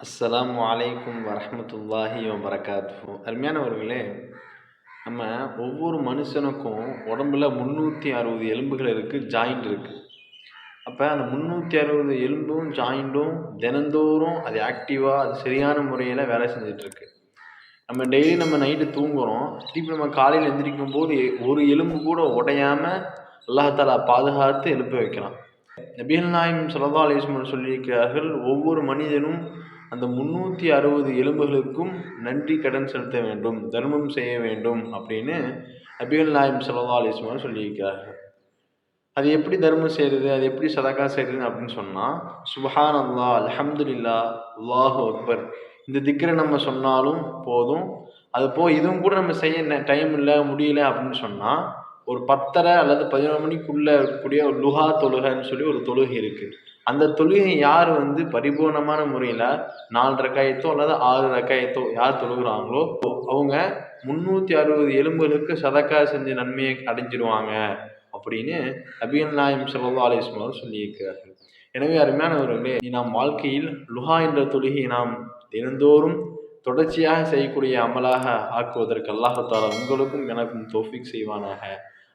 அஸ்லாம் அலைக்கும் வரமத்துல்லாஹி வபரகாத்துஹு. அருமையானவர்களே நம்ம ஒவ்வொரு மனுஷனுக்கும் உடம்புல முந்நூற்றி அறுபது எலும்புகள் இருக்குது ஜாயிண்ட் இருக்குது அப்போ அந்த முந்நூற்றி அறுபது எலும்பும் ஜாயிண்ட்டும் தினந்தோறும் அது ஆக்டிவாக அது சரியான முறையில் வேலை செஞ்சிட்ருக்கு. நம்ம டெய்லி நம்ம நைட்டு தூங்குகிறோம் திருப்பி நம்ம காலையில் எந்திரிக்கும் போது ஒரு எலும்பு கூட உடையாமல் அல்லாஹாலா பாதுகாத்து எழுப்ப வைக்கலாம் நபிகள் நாயம் சல்லா அலிஸ்மன் சொல்லியிருக்கிறார்கள் ஒவ்வொரு மனிதனும் அந்த முந்நூற்றி அறுபது எலும்புகளுக்கும் நன்றி கடன் செலுத்த வேண்டும் தர்மம் செய்ய வேண்டும் அப்படின்னு நபிகள் நாயம் சல்லா அலிஸ்மான் சொல்லியிருக்கிறார்கள். அது எப்படி தர்மம் செய்கிறது அது எப்படி சதக்கா செய்கிறது அப்படின்னு சொன்னால் சுபஹான் அல்லா அலமதுல்லா அல்லாஹு அக்பர். இந்த திக்கரை நம்ம சொன்னாலும் போதும். அது போ இதுவும் கூட நம்ம செய்ய டைம் இல்லை முடியல அப்படின்னு சொன்னால் ஒரு பத்தரை அல்லது பதினொரு மணிக்குள்ளே இருக்கக்கூடிய ஒரு லுஹா தொழுகைன்னு சொல்லி ஒரு தொழுகை இருக்குது அந்த தொழுகை யார் வந்து பரிபூர்ணமான முறையில் நாலு ரக்காயத்தோ அல்லது ஆறு ரக்காயத்தோ யார் தொழுகிறாங்களோ அவங்க முந்நூற்றி அறுபது எலும்புகளுக்கு சதக்கா செஞ்ச நன்மையை அடைஞ்சிருவாங்க அப்படின்னு அபியல் நாயம் சல்லா அலிஸ்மார் சொல்லியிருக்கிறார்கள். எனவே அருமையானவர்களே நாம் வாழ்க்கையில் லுஹா என்ற தொழுகை நாம் தினந்தோறும் தொடர்ச்சியாக செய்யக்கூடிய அமலாக ஆக்குவதற்கு அல்லாஹால உங்களுக்கும் எனக்கும் தோஃபிக் செய்வானாக.